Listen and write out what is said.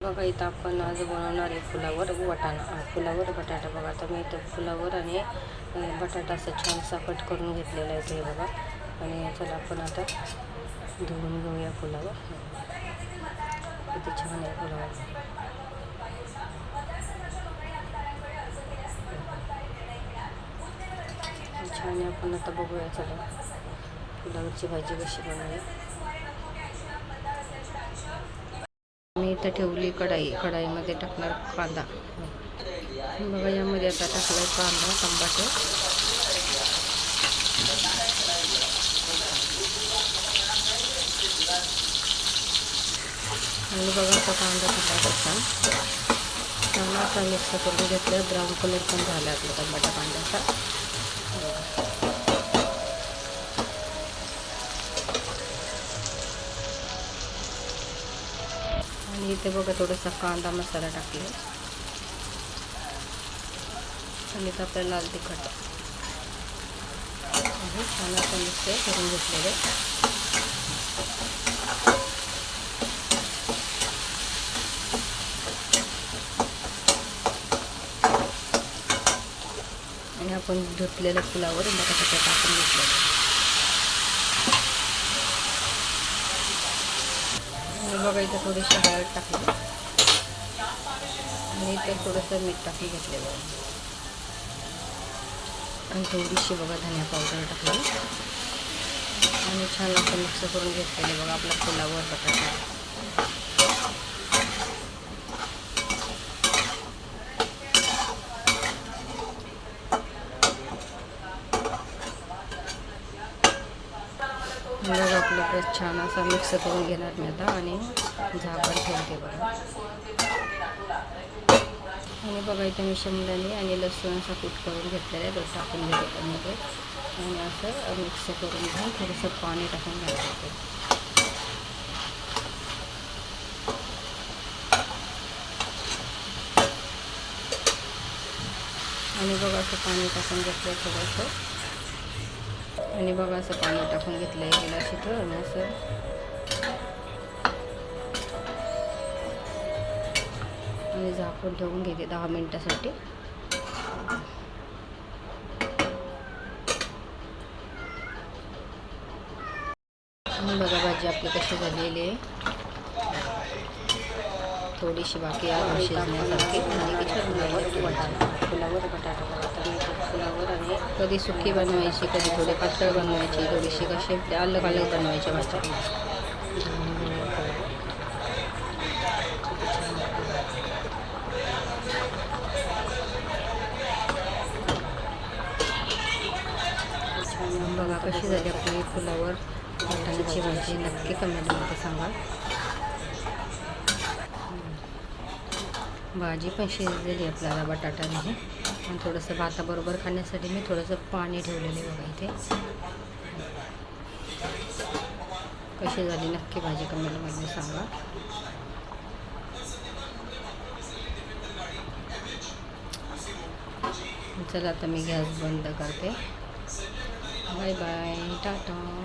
बघा इथं आपण आज बनवणार आहे फुलावर वटाणा. फुलावर बटाटा बघा. आता मी इथं फुलावर आणि बटाटा असं छानसा कट करून घेतलेला आहे ते बघा. आणि याच्याला आपण आता धुवून घेऊया फुलावर किती छान आहे फुलावर छान आहे. आपण आता बघूया चला. फुलावरची भाजी कशी बनवूया मी इथं ठेवली कढाई कढाईमध्ये टाकणार कांदा. बघा यामध्ये आता टाकला कांदा टमाटे आणि बघा आता कांदा टाकायचा टमाटा मिक्स करून घेतलं ब्राऊन कलर पण झाला आपला टमाटा कांद्याचा. आणि इथे बघा थोडासा कांदा मसाला टाकला. आणि इथं आपलं लाल तिखट आहे. छान आपण मिक्स करून घेतलेलं आणि आपण धुतलेल्या फुलावर बटाटा टाकून घेतलेलं हे बघा इथं थोडीशी हळद टाकली. आणि इथं थोडंसं मीठ टाकून घेतलेलं आहे. आणि थोडीशी बघा धन्या पावडर टाकली. आणि छान असं मिक्स करून घेतलेलं बघा आपल्या फुलावर बटाटा. मग आपलं परत छान असा मिक्स करून घेणार मी आता आणि झाकण ठेवते बघा. आणि बघा इथे मी शिमल्याने आणि लसूण असा कूट करून घेतलेला आहे तो टाकून घेते त्यामध्ये. आणि असं मिक्स करून घेऊन थोडंसं पाणी टाकून घ्यायचं आणि बघा असं पाणी टाकून घेतलं थोडंसं. आणि बघा असं पाणी टाकून घेतलं आहे गिलास शिथळ आणि असं. आणि झाकून ठेवून घेते दहा मिनटासाठी. बघा भाजी आपली कशी झालेली आहे. थोडीशी बाकी आहे शिजण्यासारखी आणि किती फुलावर बटाटा फुलावर कधी सुकी बनवायची कधी थोडी पातळ बनवायची थोडीशी कशी, अलग अलग बनवायची छान बघा कशी झाली आपली फुलावर भाजी नक्की कमेंटमध्ये सांगा। भाजी पण शिजलेली आपल्याला बटाट्यामध्ये. आणि थोडंसं भाताबरोबर खाण्यासाठी मी थोडंसं पाणी ठेवलेलं बघा इथे. कशी झाली नक्की भाजी कमेंटमध्ये सांगा. चला आता मी गॅस बंद करते. Bye bye tata.